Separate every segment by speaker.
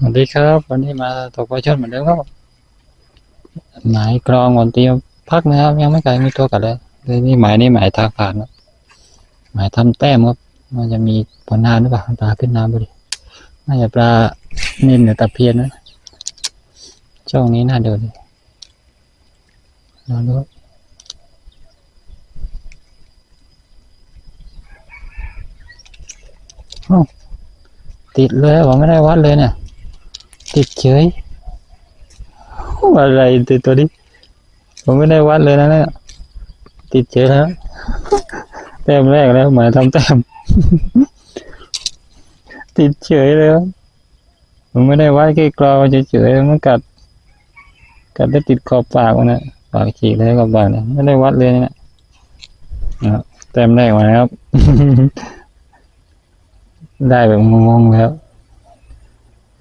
Speaker 1: สวัสดีครับ วันนี้มาตกปลาช่อนเหมือนเดิมครับหมายกรองก่อนเตียมพักนะครับ ยังไม่ไกลมีตัวกัดเลยเลยนี่หมายนี่หมายทางผ่านครับหมายทำแต้มครับมันจะมีผลงานหรือเปล่าปลาขึ้นน้ำพอดีน่าจะปลาเน้นหรือตะเพียนนะช่องนี้น่าเดินดีลองดูติดเลยผมไม่ได้วัดเลยเนี่ย ติดเฉยอะไรติดตัวนี้ ผมไม่ได้วัดเลยนะเนี่ยติดเฉยแล้วแต้มแรกแล้วหมายทำแต้มติดเฉยเลยผมไม่ได้วัดแค่กรอเฉยๆมันกัด กัดได้ติดขอบปากนะปากฉีกเลยขอบปากเนี่ยไม่ได้วัดเลยเนี่ยนะแต้มแรกมาแล้วครับได้แบบงงๆแล้ว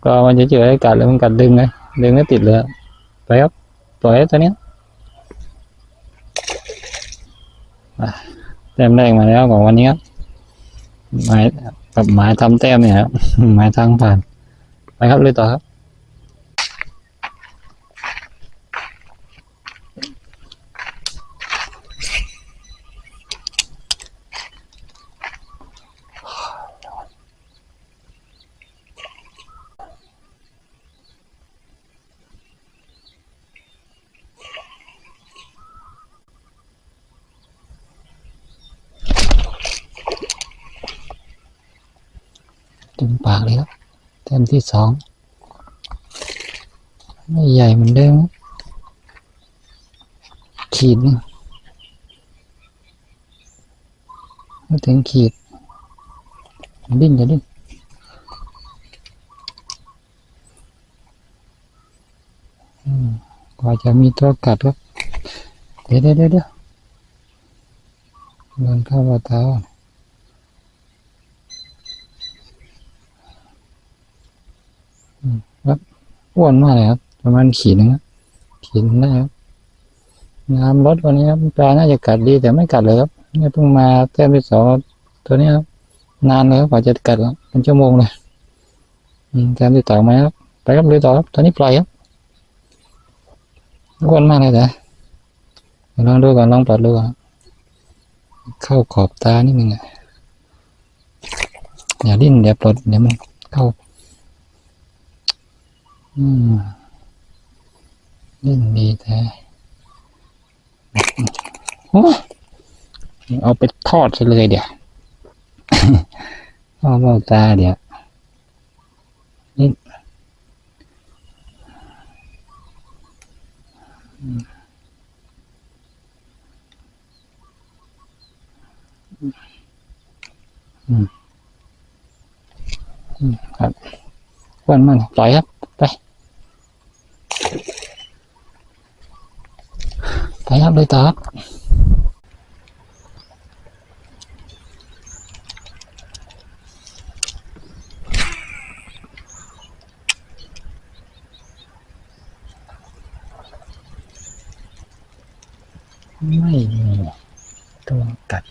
Speaker 1: ก็มันจะเจอให้กัดแล้วมันกัดดึงไงดึงแล้วติดเลยไปครับปล่อยให้ตัวเนี้ยแต้มแรกมาแล้วของวันนี้ครับหมายกับหมายทำแต้มเนี่ยครับหมายทางผ่านไปครับเลยต่อครับ มปากเลยครับแต้มที่สองไม่ใหญ่เหมือนเดิมขีดไม่ถึงขีด ดิ้นจะดิ้นกว่าจะมีตัวกัดครับเดี๋ยวเดี๋ยวเดี๋ยวเดี๋ยวเดินเข้าว่า เท้าอ้วนมากเลยครับ ประมาณขีดหนึงครับขีดได้ครับน้ำลดวันนี้ครับปลาน่าจะกัดดีแต่ไม่กัดเลยครับเนี่ยเพิ่งมาแต้มที่สองตัวนี้ครับ นานเลยครับกว่าจะกัดแล้วเป็นชั่วโมงเลยอืมแต้มที่ต่อไหมครับไปครับเลยต่อครับตัวนี้ปล่อยครับอ้วนมากเลยแต่ลองดูก่อนลองปลดดูก่อนเข้าขอบตานิดนึงอะอย่าดิ้นเดี๋ยวปลดเดี๋ยวมันเข้า เล่นดีแท้โอ้เอาไปทอดซะเลยเดี๋ยวเอาเบ้าตาเดี๋ยวนี่อืมอืมครับอ้วันมันปล่อยครับ ไปครับเลยต่อครับไม่มีตัวกัด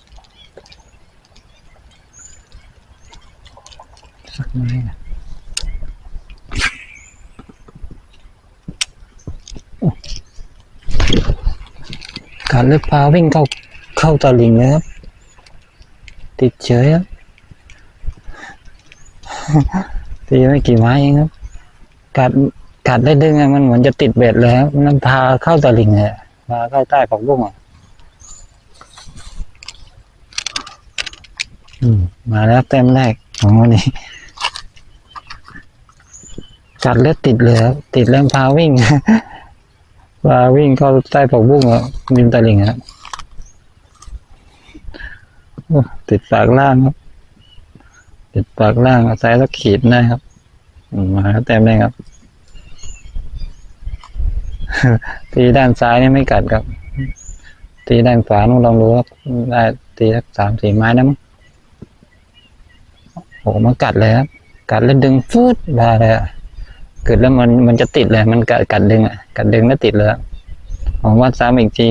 Speaker 1: สักไม้นะ การเลือกปลาวิ่งเข้าเข้าตะลิงนะครับ ติดเฉยครับตีไม่กี่ไม้เองครับกัดกัดได้ดึงอะมันเหมือนจะติดเบ็ดเลยครับมันพาเข้าตะลิงเลยพาเข้าใต้ผักบุ้งอะมาแล้วเต็มแรกของวันนี้กัดแล้วติดเลยครับติดแล้วพาวิ่ง ปลาวิ่งเข้าใต้ผักบุ้งอะริมตลิ่งครับติดปากล่างครับ ติดปากล่างเอาซ้ายสักขีดได้ครับมมาแล้วแต้มได้ครับ ตีด้านซ้ายนี่ไม่กัดครับ ตีด้านขวานู่นลองดูครับได้ตีสักสามสี่ไม้นะมั้งโอ้มันกัดเลยครับ กัดแล้วดึงฟืดมาเลยอะ เกิดแล้วมันมันจะติดเลย มันกัดกัดดึงอะ กัดดึงแล้วติดเลยผมวัดซ้ำอีกที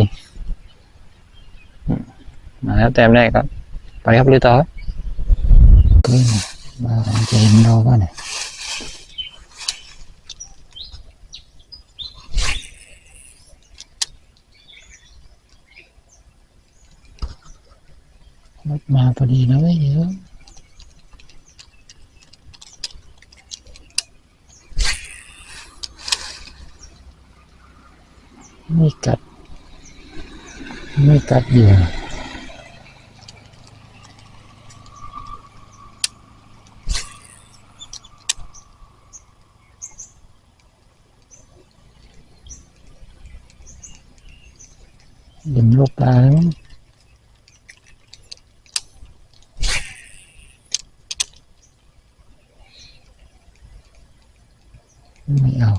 Speaker 1: มาแล้วเต้มแรกครับ ไปครับลุอต่อบ้าจะเห็นเราบ้าเนี่ยรถมาพอดีนะเว้ยเยอะ ไม่กัด ไม่กัดเหยื่อดี๋ยวลูกปลาแล้วมั้งไม่เอา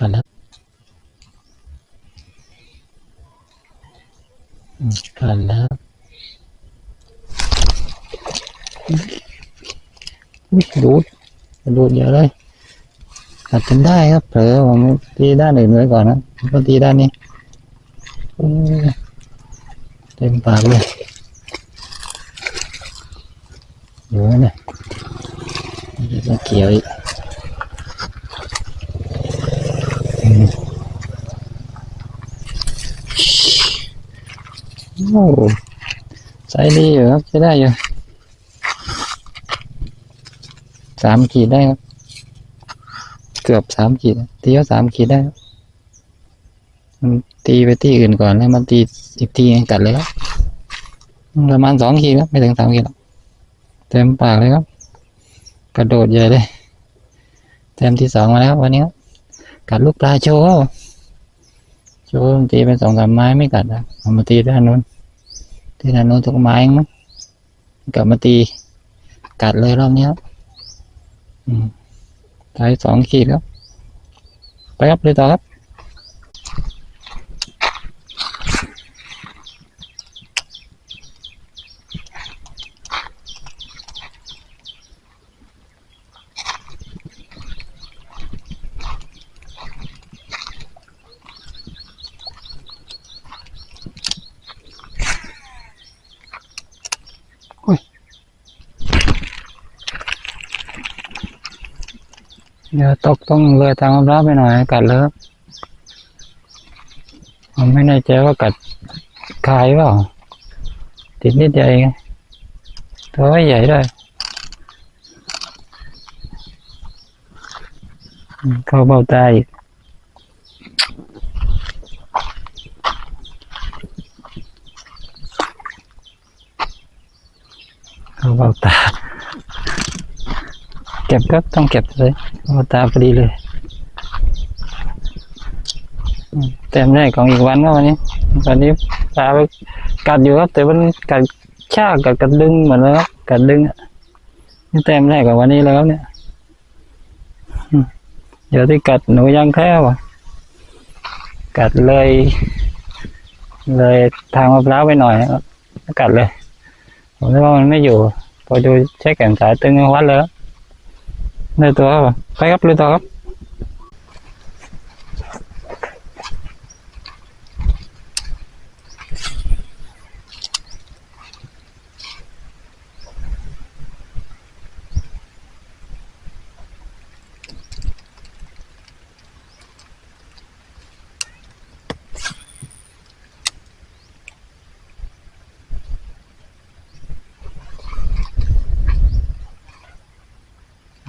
Speaker 1: กันแล้วอืมกันแล้วอุ๊ยดูดดูดเยอะเลยกัดจนได้ครับเผลอผมตีด้านอื่นไว้ก่อนนะก็ตีด้านนี้เต็มปากเลยอยู่ไหมเนี่ยจะเกี่ยวอีก โอ้ ใช้ดีอยู่ครับใช้ได้อยู่สามขีดได้ครับ เกือบสามขีดตีว่าสามขีดได้ครับมันตีไปที่อื่นก่อนแล้วมันตีอีกทีกัดเลยครับประมาณสองขีดครับไม่ถึงสามขีดหรอกเต็มปากเลยครับ กระโดดใหญ่เลยเต็มที่สองมาแล้ววันนี้กัดลูกปลาโชว์โชว์ตีไปสองสามไม้ไม่กัดนะเอามาตีด้านนู้น ที่ด้านโน้นทุกไม้มั้งกลับมาตีกัดเลยรอบนี้ครับตายสองขีดครับไปครับเลยต่อครับ ตกต้องเลยทางมะพร้าวไปหน่อยกัดเลยครับผมไม่แน่ใจว่ากัดคายเปล่าติดนิดเดียวเองตัวไม่ใหญ่ด้วยอืมเข้าเบ้าตาอีกเข้าเบ้าตา เก็บครับต้องเก็บเลยเข้าตาพอดีเลย เต็มแรกของอีกวันก็วันนี้วันนี้ปลาไปกัดอยู่ครับ แต่มันกัดชากกัดกัดดึงเหมือนแล้วครับกัดดึงอะนี่เต็มแรกของวันนี้แล้วครับเนี่ยเดี๋ยวที่กัดหนูยังแค่วะกัดเลย เลยทางมะพร้าวไปหน่อยกัดเลยผมว่ามันไม่อยู่ พอดูเช็คแขนสายตึงวัดเลย ครับได้ตัวครับไปครับเลยต่อครับ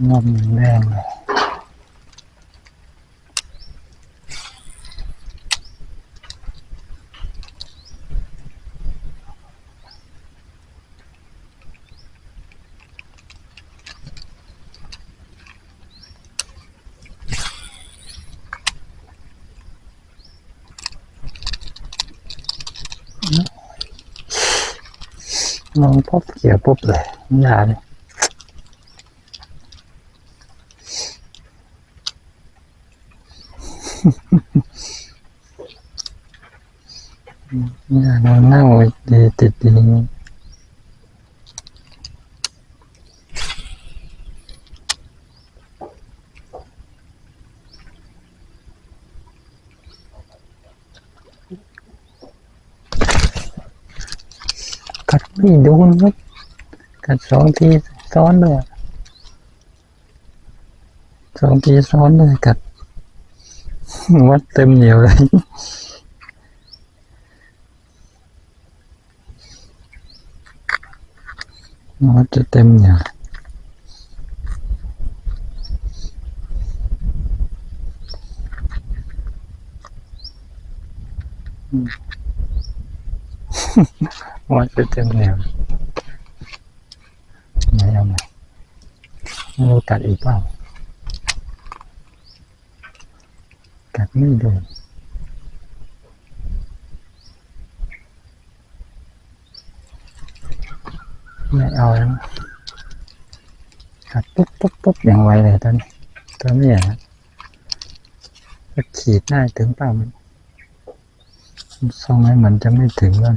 Speaker 1: งอมแรงเลยลองปุ๊บเกี่ยวปุ๊บเลยอย่าเลย มันเน่าดีติดดีกัดไม่โดนครับกัดสองทีซ้อนเลยสองทีซ้อนเลยกัดวัดเต็มเหนียวเลย วัดจะเต็มเหนียวอืมวัดจะเต็มเหนียวไม่เอาไหมไม่รู้กัดอีกเปล่า กัดไม่โดน ไม่เอาแล้วกัดปุ๊บปุ๊บปุ๊บอย่างไวเลยตอนนี้ตอนนี้อะก็ขีดหน้าถึงเปล่ามันทรงให้มันจะไม่ถึงแล้ว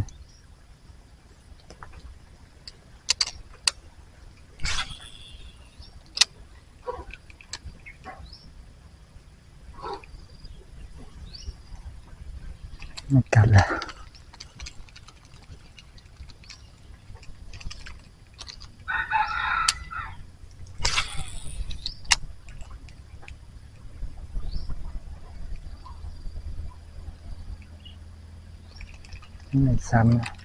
Speaker 1: ไม่กัดแล้วไม่ ซ้ำ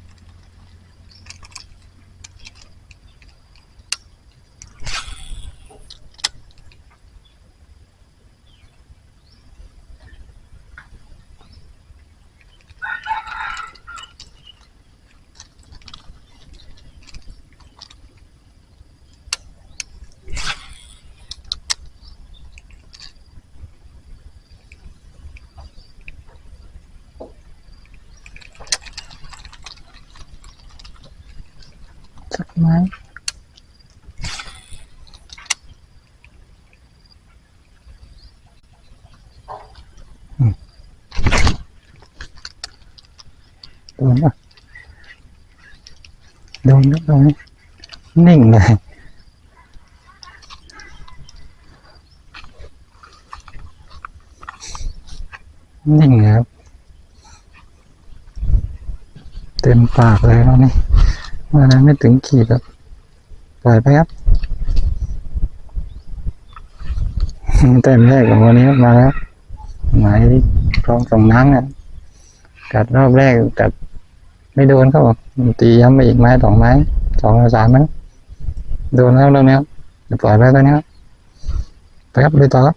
Speaker 1: ไม้อืมโดนปะโดนนะโดนนะนิ่งเลยนิ่งครับ เต็มปากเลยแล้วนี่ ว่านั้นไม่ถึงขีดครับปล่อยไปครับเต็มแรกของวันนี้มาแล้วหมายกองสองนังอะกัดรอบแรกกัดไม่โดนเขาบอกตีย้ำไปอีกไม้สองไม้สองหรือสามไม้โดนแล้วตรงนี้ปล่อยไปตรงนี้ครับไปครับไปต่อครับ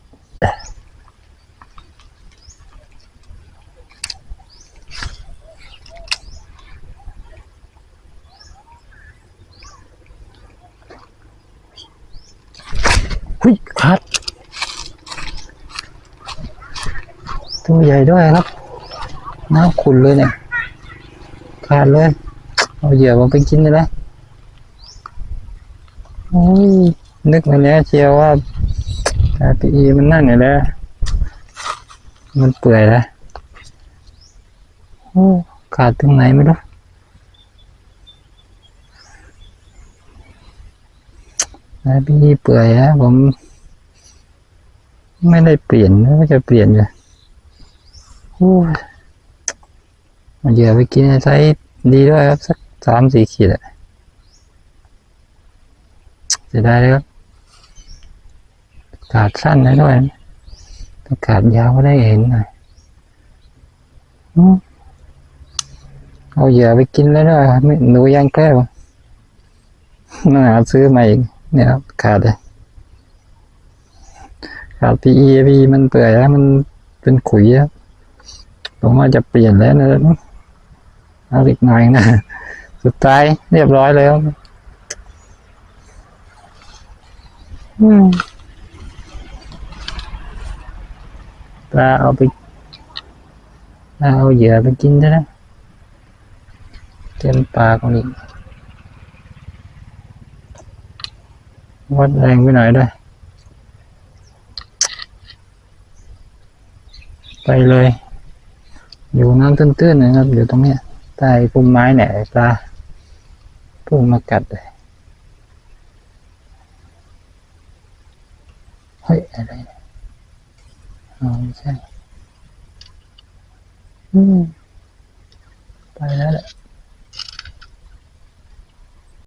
Speaker 1: หุยขาดตัวใหญ่ด้วยครับ น้ำขุ่นเลยเนี่ยขาดเลย เอาเหยื่อมาไปกินได้ไหมโอ้ยนึกมาแล้วเชียวว่าอาพีอีมันนั่นอยู่แล้วมันเปื่อยแล้วโอ้ขาดตรงไหนไม่รู้ พีอีเปื่อยฮะผม ไม่ได้เปลี่ยนนะก็จะเปลี่ยนอยู่โอ้ยเอาเหยื่อไปกินไซส์ดีด้วยครับ สักสามสี่ขีดอะจะได้เลยครับขาดสั้นได้ด้วยนะถ้าขาดยาวก็ได้เห็นหน่อยเอาเหยื่อไปกินแล้วด้วยหนูย่างแก้วต้องหาซื้อมาอีก เนี่ยครับขาดเลยขาด PE PE มันเปื่อยแล้ว มันเป็นขุยครับผมว่าจะเปลี่ยนแล้วนะเอาอีกหน่อยนะ สุดท้ายเรียบร้อยแล้วอืมปลาเอาไปปลาเอาเหยื่อไปกินซะนะเต็มปากของอีก วัดแรงไปหน่อยด้ ไปเลย อยู่น้ำตื้นๆนะครับ อยู่ตรงเนี้ยใต้พุ่มไม้เนี่ยปลาพุ่งมากัดเลยเฮ้ยอะไรเนี่ยอ๋อไม่ใช่อืมไปแล้วแหละ